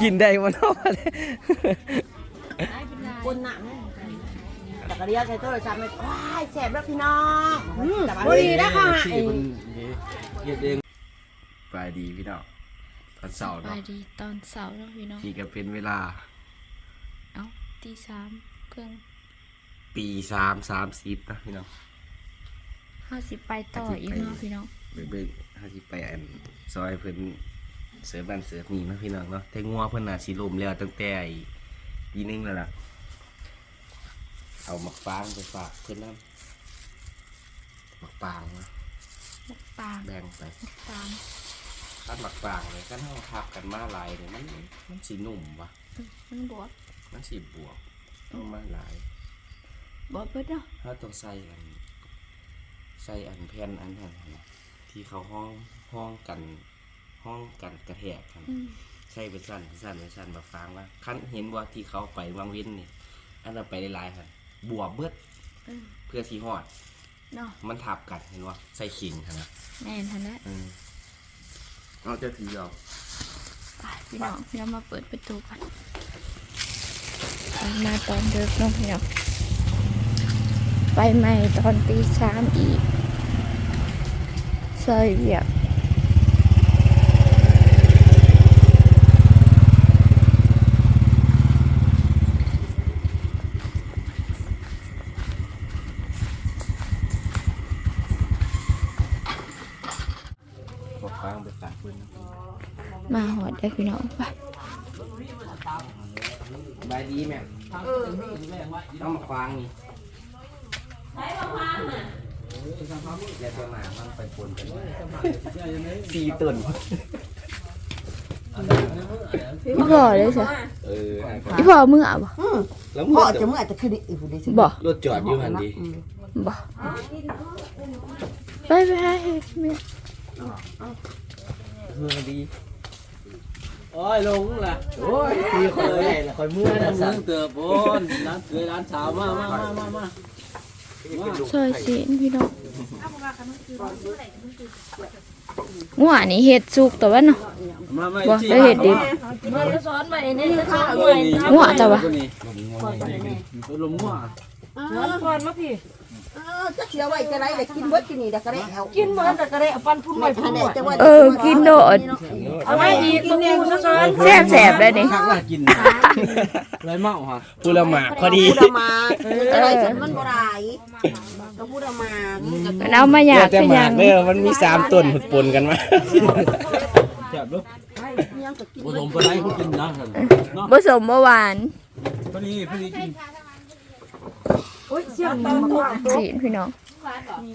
กินได้บ่เนาะคนหนังแต่ก็เรียกใช้โทรศัพท์ไม่ว้ายแสบแล้วพี่น้องแต่ว่าดีนะค่ะสิมันเฮ็ดเองไปดีพี่น้องตอนเสาร์ไปเนาะดีตอนเสาร์เนาะพี่น้องที่ก็เป็นเวลา เอ้าตีสามเครื่องปีสามสามสิบนะพี่น้องห้าสิบไปต่ออีกเนาะพี่น้องเบิ่งเบิ่งห้าสิบไปอันซอยเพิ่น เสิร์ฟบ้านเสิร์ฟนี่เนาะพี่น้องเนาะแต่งัวเพิ่นน่ะสิล่มแล้วตั้งแต่ไอ้ปีหนึงแล้วล่ะ เอาหมักฟางไปฝากเพิ่นนํหมักฟางนะมกปางแบ่งไปปางคัดหมักฟางเลยคันเฮาทับกันมาหลายเนี่ยมันมันสิหนุ่มวะมันบวกมันสิบวกต้องมาหลายบวกเบิดเนาะถ้าต้องใส่อันใส่อันแผ่นอันนั้นนะที่เขาห้องห้องกัน ห้องกันกระแทกกันอืมใช่เป็นสั้นเป็นสั้นเป็นสั้นแบบฟังว่าคันเห็นว่าที่เขาไปวางเว้นนี่อันนั้นไปหลายๆครับบวบเบิดเออเพื่อที่หอดเนาะมันทับกันเห็นว่าใส่ขิงครับนะแม่นทันแล้วอืมเอาจะถือเอาไปพี่น้องเดี๋ยวมาเปิดประตูกันไปมาตอนเดิกเนาะพี่น้องไปใหม่ตอนตีสามอีกซอยเวียกบอกฟังไปฝากเพื่อนนะ มาหอดได้อพี่น้องไปสบายดีแม่ต้องมาฟังนี่ใช้มาฟังน่ะอย่าตัวหนามันไปปนกันสี่ตุ่นพี่พ่อเลยใช่เออพี่พ่อมืออะบ่แล้วพ่อมันจะเมื่อจะขึ้นอีกคนนี้สิบ่รถจอดอยู่หันดีบ่ไปไปให้แม่ เมื่อดีโอ้ยลงล่ะโอ้ยมีคนเลยละคอยเมื่อนะมึสั่นงเติบโบนร้านเคยร้านสาวมามามามามาซอยศีลพี่น้องงัวนี่เห็ดสุกแต่ว่าเนาะมามาบ่ได้เห็ดดิบงัวจ้ะวะตัวลม งัวจะเสียไว้จะไรเลยกินเบิดกินนี่เด็กก็ได้เอากินเบิดเด็กก็ได้เอาปันพุ่นไว้พุ่นไว้จะว่าเออกินโดด เอาไว้อีกกินเองซะซ้อนแซ่บแสบๆเลยนี่ข้างล่างกินไรเมาฮะพูละหมากพอดีพูดมาอะไรฉันมันบ่ได้ต้องพูดมามันเอามาอยากแต่คือหหมายักงเด้อมันมีสามต้นปนกันมาแซ่บลูกยังก็กินผสมไปได้คุณกินนะเนาะผสมเมื่อวานพอดีพอดีกิน โอ้ยเสียงตอนตัวศีลพี่น้อง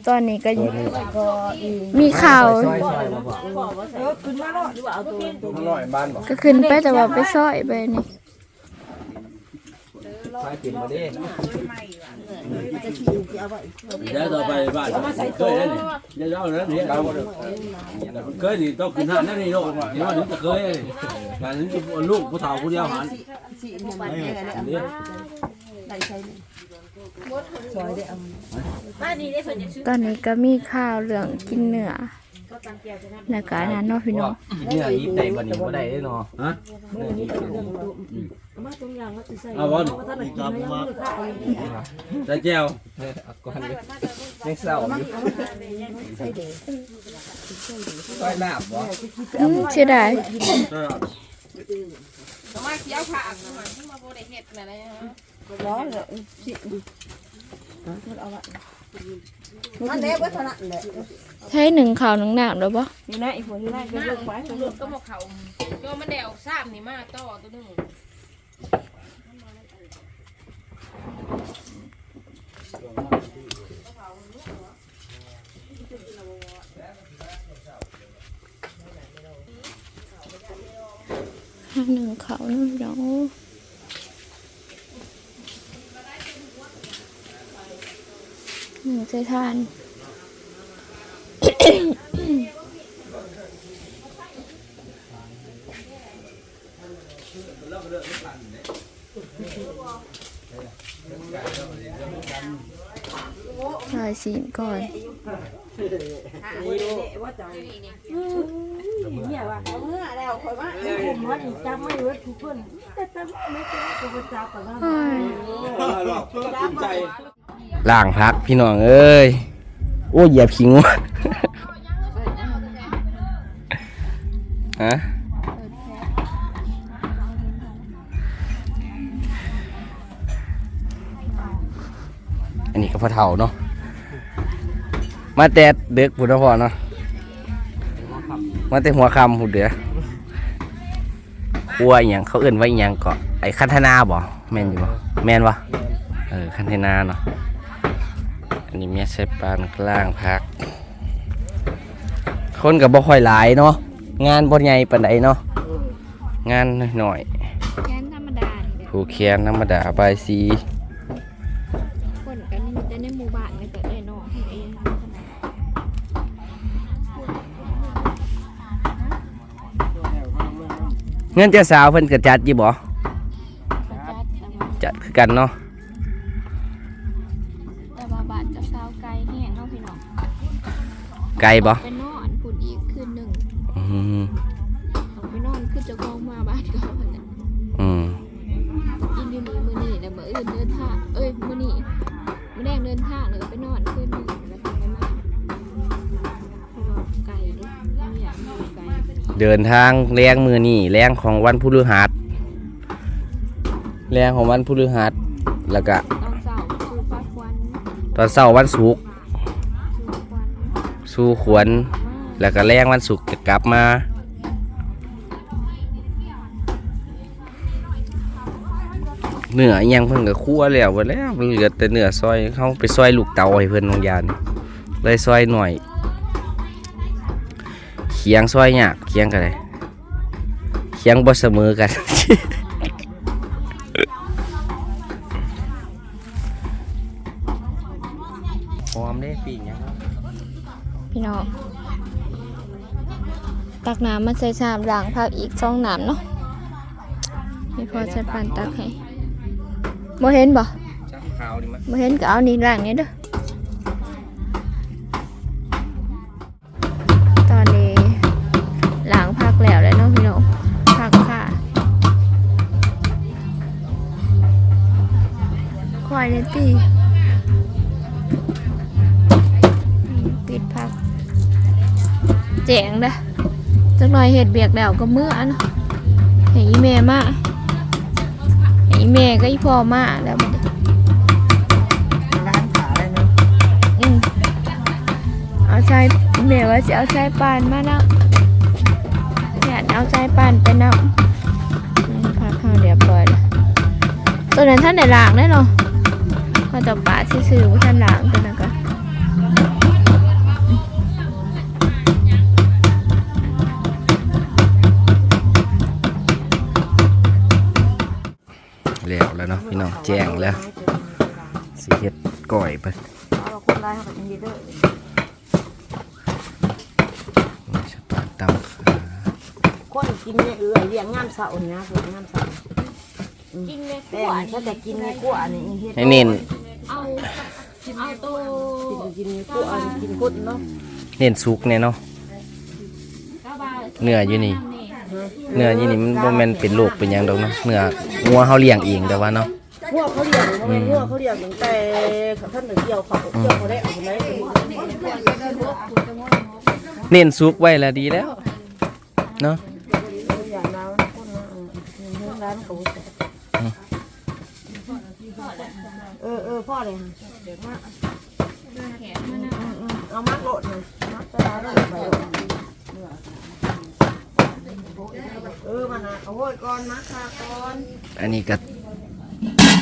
ตอนนี้ก็มีข่าวเออขึ้นมาแล้วหรือว่าเอาตัวตัวมันน้อยบ้านบอกก็ขึ้นไปแต่ว่าไปซอยไปนี่ไฟกินมาเด้จะขี้จะเอาไว้เดี๋ยวต่อไปบ้านเคยได้นี่เดี๋ยวเอาแล้วนี่เราเคยนี่ต้องกินห้านั่นนี่โลกนี่ว่าถึงจะเคยการถึงจะลูกผู้สาวผู้เดียวหันสิเนี่ ยมันเนี่ยเนี่ยได้ใช่ไหมซอยได้เอาตอนนี้ก็มีข่าวเรื่องกินเนื้อในการนั้นเนาะพี่น้องเนี่ยยิบได้บันนี้บ่ได้เด้เนาะฮะมาตรงอย่างว่าสิใส่เอาบอลท่านกินไม่มือข้าวใส่แก้วเอาก่อนเลยยังเศร้าอยู่ใส่เด็กซอยลาบบ่อืมเสียดายร้อนเลยสิเอาไว้นั่นแหละวัฒนะแหละใช้หนึ่งข่าวหนึ่งหนักหรือปะนี่นะอีกคนนี่นะเป็นลูกไว้เป็นลูกก็บอกเขาโยมันเดวซ้ำนี่มาต่อตัวหนึงหนึ่งข่าวเนาะพี่น้อง หนึ่งใจทานถ่ายสีก่อนเนี่ยว่าเอาเมื่อแล้วคอยว่าผมว่าจับไม่เวิร์ดทุกคนแต่แต่ไม่เจอตัวจับกันแล้วกินใจ ล่างพักพี่น้องเอ้ย โอ้เหยียบขิงวะฮะอันนี้ก็พอเท่าเนาะ มาแต่เด็กบุญพอเนาะ มาแต่หัวคำหุ่นเดือครัวอย่างเขาเอื่นไว่าอย่างเกาะไอ้คันธนาบ่แม่นอยู่บ่แม่นวะเออคันธนาเนาะ นนี้เมียใช้ปานกลางพัก คนกับบ่ค่อยหลายเนาะงานบ่ใหญ่ปานใดเนาะงานน้อยแค่ธรรมดานี่แหละๆผู้เคียนธรรมดาบายสีคนกันนี่แต่ในหมู่บ้านนี่แต่ได้นอกเองเงินเจ้าสาวเพิ่นก็จัดอยู่บ่จัดแต่ว่าจัดคือกันเนาะ ไกลบ่ไปนอนพุ่นอีกคืนหนึ่งอืมเอาไปนอนคือเจะกองมาบ้านเขาหั่นแหละอืมกินอยู่นี่มื้อนี้แล้วมื้ออื่นเดินทางเอ้ยมื้อนี้มื้อแรกเดินทางแล้วก็ไปนอนคืนหนึงแล้วก็ไปมาเพราะว่าไกลเด้ไม่อยากอยู่ไกลเดินทางแรงมือนี่แรงของวันพฤหัสแรงของวันพฤหัสแล้วก็ตอนเช้าสู่ฟ้าควันตอนเช้าวันศุกร์ สู่ควันสู่ขวัญแล้วก็แรงวันศุกร์จะกลับมาเนื้ออยังเพิ่นก็คั่วแล้วหมดแล้วเหลือแต่เนื้อซอยเขาไปซอยลูกเตาให้เพิ่นโรงยานเลยซอยหน่อยเคียงซอยหยากเคียงกันเลยเคียงบ่เสมอกัน ตักน้ำมาใส่ชามล้างผักอีกสองน้ำเนาะไม่พอใช้ปานตักให้บ่เห็นบ่จับขาวดิมั้ยบ่เห็นก็เอานี่ล้างนี่เด้อตอนนี้ล้างผักแล้วแล้วเนาะพี่น้องผักค่ะควายเลยตีปิดผักแจงเด้อ จักหน่อยเห็ดเบียกแล้วก็เมื่อเนาะให้อีแม่มาให้อีแม่ก็อีพ่อมาแล้วบัดนี้ร้านขาเลยเนาะอืมเอาใจแม่ว่าจะเอาใจปานมานะอยากเอาใจปานไปนะอืมพักข้าวเรียบร้อยแล้วตัวนั้นท่านได้ล้างแน่เนาะเขาจะปาดซื่อๆว่าท่านล้างตัวนั้นก็ นาะพี่น้องแจ้งแล้วสิเฮ็ดก่อยไปเอาเราคนร้ายเขาเป็นดีเด้อนี่สปานตำขาคนกินเนี่ยเออเลี้ยงงามเสาเนี่ยเลี้ยงงามเสากินเลยแต่ถ้าแต่กินในกัวนี่เฮ็ดให้เน้นเอาเอาตัวกินในกัวกินกุดเนาะเน้นสุกเนี่ยเนาะเนื้ออยู่นี่เนื้อยี่นี่มันบ่แม่นเป็นโรคเป็นหยังดอกเนาะเนื้องัวเฮาเลี้ยงเองแต่ว่าเนาะ งัวเขาเลี้ยงเขางัวเขาเลี้ยงตั้งแต่ท่านหนึ่งเกี่ยวเขาเกี่ยวเขาได้เอาไหนเน้นสุกไว้ล้วดีแล้ว เนาะอย่างน้ำคนนะร้านเขาเออเออพ่อเลยเดี๋ยวมาเอามักโหลดหน่อยมักกระดาษได้ไปเออมานะเอาโว้ก่อนมักค่ะก่อน อันนี้ก็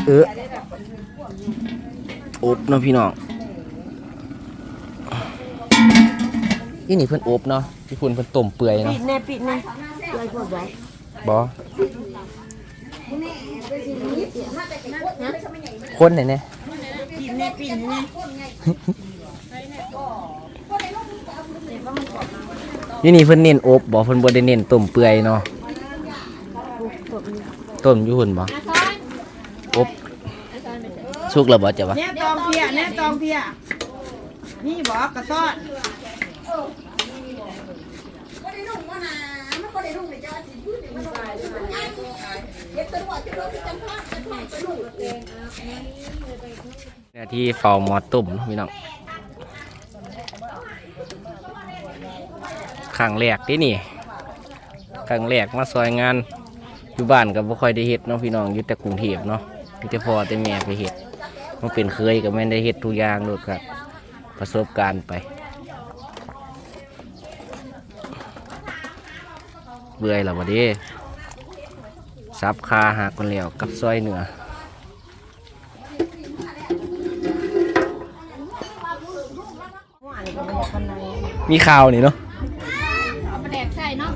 เอออบเนาะพี่น้องอีนี่เพิ่นอบเนาะพี่พุ่นเพิ่นต้มเปื่อยปิเนาะดแน่ปิดแน่อะไรพวกใดบ่คนไหนเนี่ยปิดแน่ปิดแน่ยี่นี่เพิ่นเน้นอบบ่เพิ่นบ่ได้เน้นต้มเปื่อยเนาะต้มอยู่หุ่นบ่ อบสุกแล้วบ่จ้ะวะแน่ตองเพียแน่ตองเพียนี่บอกกระซ้อนเนี่ยที่เฝ้าหมอตุ่มเนาะพี่น้องครั้งแรกที่นี่ครั้งแรกมาซอยงานอยู่บ้านก็บ่ค่อยได้เฮ็ดเนาะพี่น้องอยู่แต่กรุงเทพเนาะ มีแต่พ่อแต่แม่ไปเฮ็ดมันเป็นเคยก็ไม่ได้เฮ็ดทุกอย่างโลดครับ ประสบการณ์ไป เบื่อยแล้วบ่เด้ซับคาหักคนแล้วกับซอยเหนือมีข่าวนี่เนาะเอาไปแดกใส่เนาะ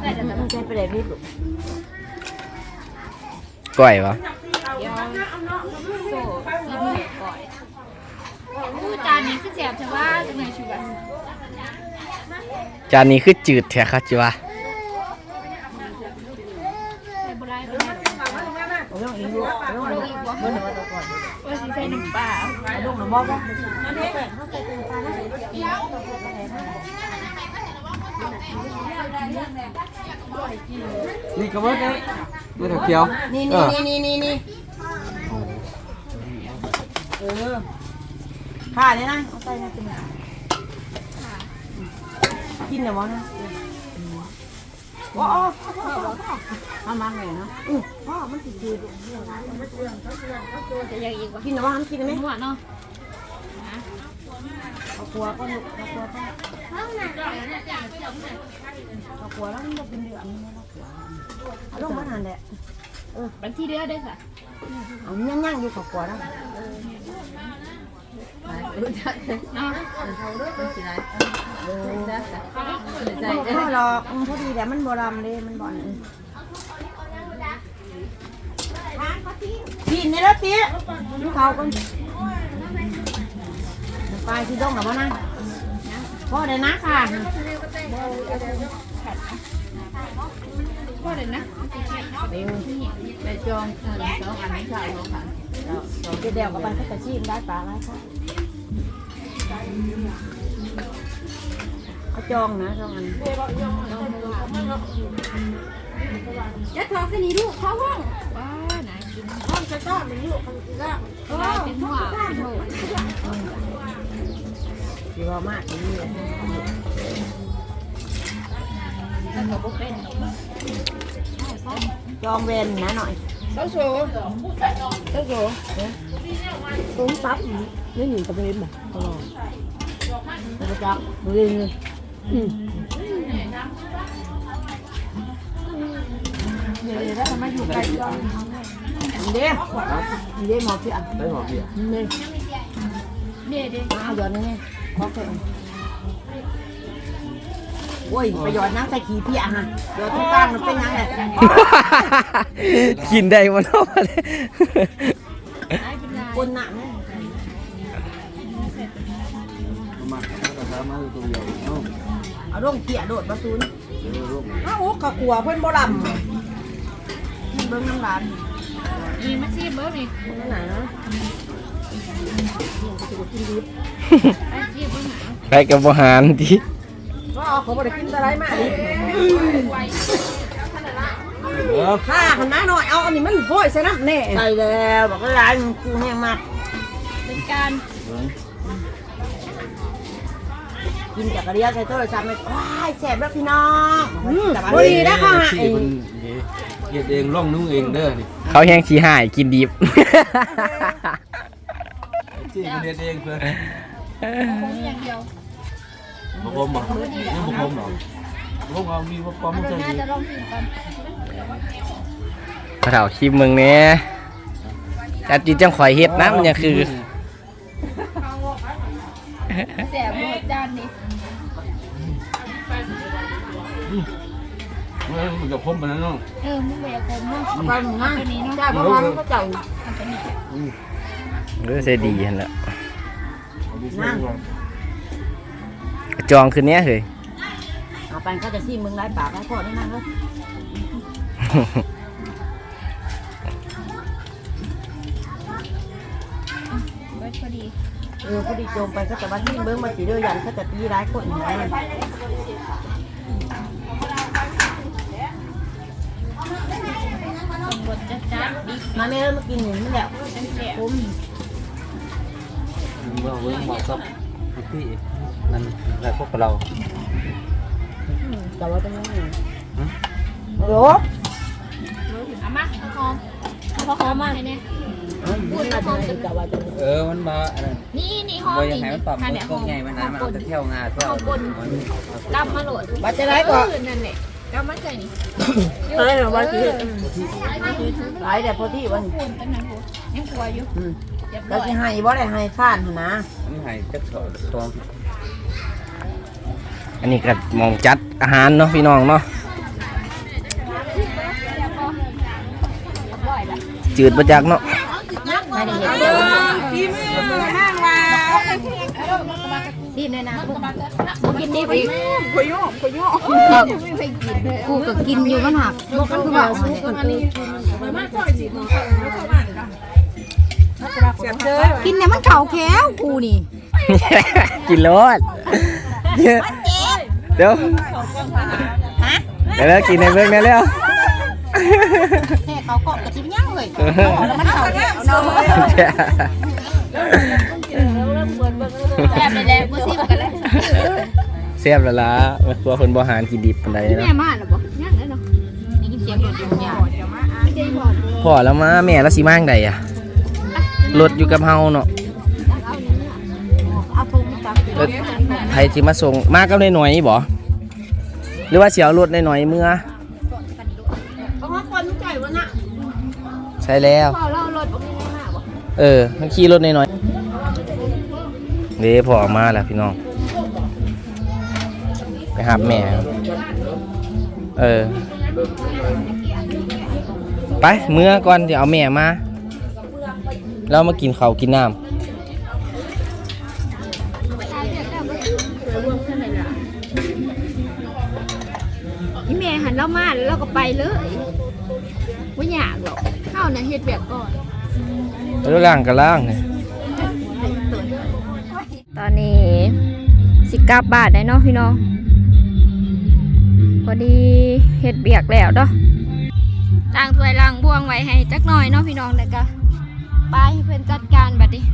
ใส่แต่มันใจไปได้พี่ลูกก้อยวะ เดี๋ยวโซ่ซีมือก่อยอู้จานนี้คือแสบใช่ว่าจังไงชูกัน จานนี้คือจืดแท้ครับจิวะใส่บุไรบุไรเอาลงอีกลูกเอาลงอีกบ่เบิ่งว่าตัวก่อนว่าสิใส่น้ำปลาเลงหรือบ่บ่นี่ก็ว่าได้ไม่ถักเขียว นี่นี่นี่นี่นี่เออข่าเนี่ยนะเอาใส่นะกิน กินเดี๋ยวบ่นะว้าวมามาไงเนาะอือพ่อมันสิดีจะยังอีกวะกินเดี๋ยวบ่ทำกินได้ไหมหัวเนาะเอาครัวก็ลูกเอาครัวก็เอาครัวแล้วมันจะเป็นเดือดมันไม่รักครัวเอาลงมาทานแหละบางทีเดือดได้ค่ะเอาย่างๆอยู่กับครัวแล้วเนาะ พ่อหรอกอืมพอดีแต่มันโบราณเลยมันบ่อนกินในรถเตี้ยลูเขากันไปที่ดงหรอวะนะพ่อเดี๋ยวนะค่ะ พ่อเด็ดนะไปจองสองอันนี้ค่ะสองอันเดี๋ยวกับมันก็จะชิมได้ปลาได้ค่ะเขาจองนะสองอันจะทอสนีลูกเขาห้องว้าไหนกินห้องจะต้อนเป็นลูกเขาจะเป็นหัวเป็นหัวดีมากดี เลยแล้วก็บุเป็นจองเวนนะหน่อยเจ้าโชว์ตุ้มปั๊บนี่หนึ่งตะเวนแบบตลอดตะจับดูดิเลยเดี๋ยวถ้าทำไมอยู่ไกลจองเดี๋ยวเดี๋ยวหมอพี่อะได้หอมเบียร์นี่เด็ดเด็ดมาหยอดนี่ขอเคยโอ้ยไปหยอดน้ำใส่ขี้พี่อะฮะหยอดทุกตั้งมันเป็นยังไงกินได้มันเนาะคนหนักมาแต่ถ้ามาตัวเดียวเนาะเอาร่งเกี่ยโดดมาซูนเดี๋ยวลูกอ้าวกะขัวเพิ่นบ่ดำเบิ่งน้ำร้านมีมาซีเบอร์นี่เบิ่งไหนนะกินดิบไอ้ซีเบอร์หนาไปกับบหารที่ ก็เอาเขาบ่ได้กินอะไรมาดิเออข้าหันมาหน่อย เอาอันนี้มันโอยใส่น้ำแน่ใช่แล้วบอกว่าร้านกูแห้งมากเป็นการกินจากกระเดียใส่โทรศัพท์ไม่ว้ายแสบแล้วพี่น้องแต่เฮ้ว่าดีนะค่ะที่มันเฮ็ดเองร่องนุ่งเองเด้อนี่เขาแห้งสีหายกินดิบที่มันเฮ็ดเองเพิ่นคงอย่างเดียว บ่คมบ่ยังบ่คมหรอกบ่คมเอามีบ่ความมั่นใจน่าดีจะลองกินกันกระเถาชิมมึงเนี่ยจัดจิจังข่อยเฮ็ดนะมันยังคือแสบหมดจานนี้มันจะคมปานนั้นเนาะเออมึงแหวกผมเนาะไปหมู่นั่งตัวนี้เนาะได้เพราะว่ามันก็เจ้าอันตัวนี้เออเสียดีหั่นแหละกระ จองคืนเนี้ยเฮ้ยเอาไปเขาจะซีมึงได้ปากได้พอได้นั่งเลยเบิดพอดีเออพอดีโจมไปก็จะมาซีเบิ้งมาสีเดือยันเขาจะตีร้ายคนอย่างนี้สจัดจ้านบิ๊กมาแม่เอ้ยมากินหนึ่งนี่แหละเป็นเสีย คุ้ม เมื่อเมื่อเหมาะกับ พี่มันแล้วพวกเราแต่ว่าจะไม่มีโอ้โหเอามาหอมพอหอมมาให้เนี่ยพูดมาจะไม่แต่ว่าจะไม่เออมันมาอันนั้นนี่นี่หอมบ่อยังนี่ไงมันปรับอัมันเนี้ยหก็อมใหญ่มันนะมันหอเอามแต่เที่ยวงาเที่ยวกำมาโหลดบัดจะไรก่อนเนั่นแหละกำมาใส่นี่เฮ้ยบัดคือหลายแต่พอที่วันปูนเป็นไงพูยังกลัวอยู่อืม เรียบร้เราอยจะให้บ่ได้ให้ข้านหั่นนะมันหายจักสองสองอันนี้ก็หมองจัดอาหารเนาะพี่น้องเนาะจืดประจักเนาะไม่ได้เห็นซีมเลยนะกูกินนี่อีกกูก็กินอยู่มันหักมันคือว่าสู้กันเออกินเนี่ยมันเข่าแค้วกูนี่กินรสเดี๋ยวเดี๋ยวแล้วกินในเบื้องนี้แล้วแค่เขาเกาะกระชิบย่างเลยแล้วมันเข่าแค้วเนาะแอบไปแล้วกูซีมกันแล้วเสียบแล้วล่ะแม่ครัวคนบ่หารกินดิบปานใดแม่เนาะมาหรอบ่ยังเลยเนาะนี่กินเสียงรถอยู่เนี่ยพ่อแล้วมาแม่แล้วสิมาจั่งใดอะ รถอยู่กับเฮาเนาะเอาทุ่งตักรถไผสิมาส่งมากับหน่อยๆบ่หรือว่าสิเอารถหน่อยๆเมื่อเพราะว่าคนใจวะน่ะใช่แล้วพอเรารถบ่มีหน้าบ่เออมันขี่รถหน่อยๆเด้พ่อมาแล้วพี่น้องไปหาแม่เออไปเมื่อก่อนเดี๋ยวเอาแม่มา แล้วมากินข้าวกินน้อีแม่หันเรามาแล้วเราก็ไปเลยไม่อยากหรอกเข้านะเฮ็ดแบบก่อนำแล้วล่างก็ล่างเนี่ยตอนนี้สิกลับบ้านได้เนาะพี่น้องพอดีเฮ็ดเบียกแล้วเนาะล้างถ้วยล้างบ่วงไว้ให้จักหน่อยเนาะพี่น้องแล้วก็ ไปให้เพิ่นจัดการบัดนี้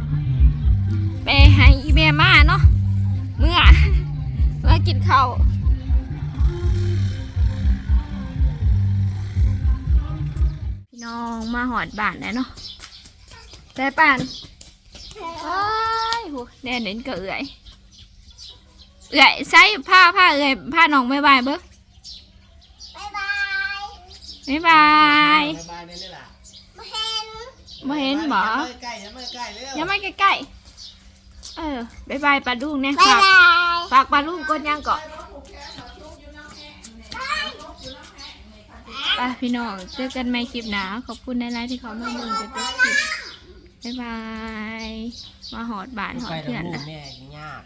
ไปให้อีแม่มาเนาะเมื่อเมื่อกินข้าวพี่น้องมาหอดบ้านแล้วเนาะใจป่านเอ้ยโหแน่เน้นก็เอื่อยเอื่อยใส่ผ้าผ้าเอื่อยผ้าน้องบ๊ายบายเบิ้งบ๊ายบายบ๊ายบาย มาเห็นบ่ยังไม่ใกล้ๆเออบายบายปลาดุงเนี่ยฝากฝากปลาดุงกดยังเกาะไปพี่น้องเจอกันใหม่คลิปหนาขอบคุณในไลน์ที่เขามาเมืองจะเป็นคลิปบายบาย มาหอดบานหอดเพื่อนนะ แม่ยาก